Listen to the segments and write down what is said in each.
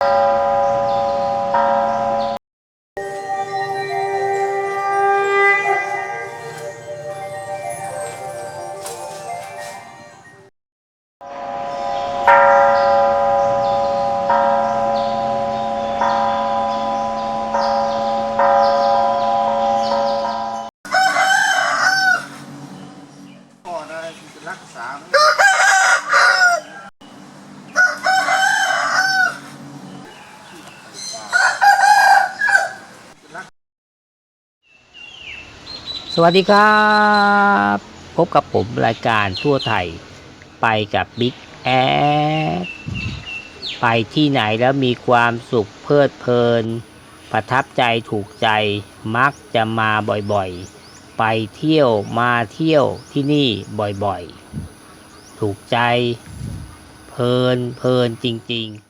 พ่อได้รักษา วัสดีครับ พบกับผมรายการทั่วไทยไปกับบิ๊กแอดไปที่ไหนแล้วมีความสุขเพลิดเพลิน ประทับใจถูกใจมักจะมาบ่อยๆ ไปเที่ยวมาเที่ยวที่นี่บ่อยๆ ถูกใจ เพลินเพลินจริง ๆ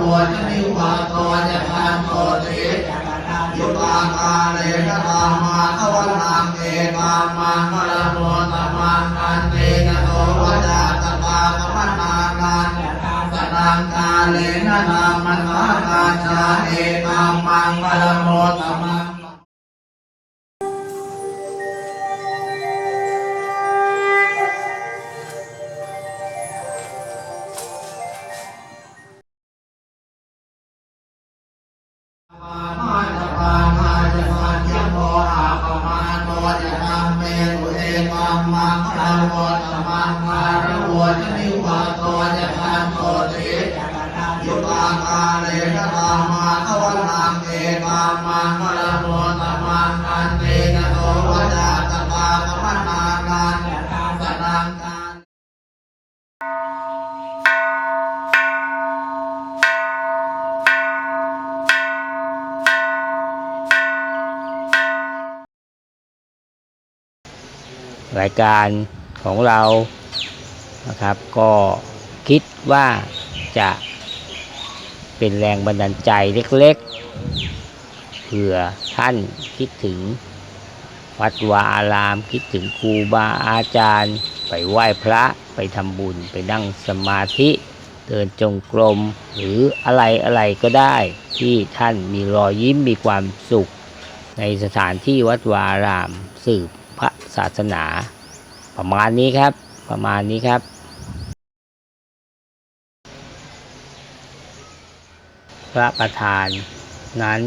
ปาปามาตปานาจะมันยโมอาปมาโนจะนำเมตุเอตัมมังคลโมตมังอาระโวจะนิวาโตจะทันโตติยุตากาเลนะมาทวนังเอตามังพระโมตมังอันเตนะโตวจาตตาปมนาการสตังกาเลนะนามันมากาชาเอตัมมังพระโมตมัง มมังคลโมตมังคารวตนิวาโตจะทันโตติยุตากาเลนะธรรมาทวนังเอกามังคลโมตมังคันเตนะโตวจาตปาปมนานันสนังการ รายการของเรานะครับ ก็คิดว่าจะเป็นแรงบันดาลใจเล็กๆเผื่อท่านคิดถึงวัดวาอารามคิดถึงครูบาอาจารย์ ไปไหว้พระไปทำบุญไปนั่งสมาธิเดินจงกรมหรืออะไรอะไรก็ได้ที่ท่านมีรอยยิ้มมีความสุข ในสถานที่วัดวาอารามสืบ ศาสนา ประมาณนี้ครับ ประมาณนี้ครับ พระประธานนั้น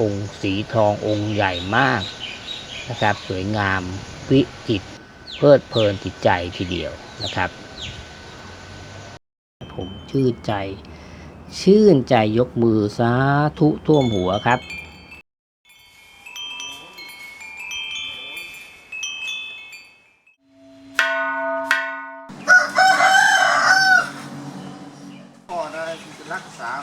องค์สีทององค์ใหญ่มากนะครับสวยงามวิจิตเพลิดเพลินจิตใจทีเดียวนะครับ ผมชื่นใจ ชื่นใจยกมือสาธุท่วมหัวครับ สาม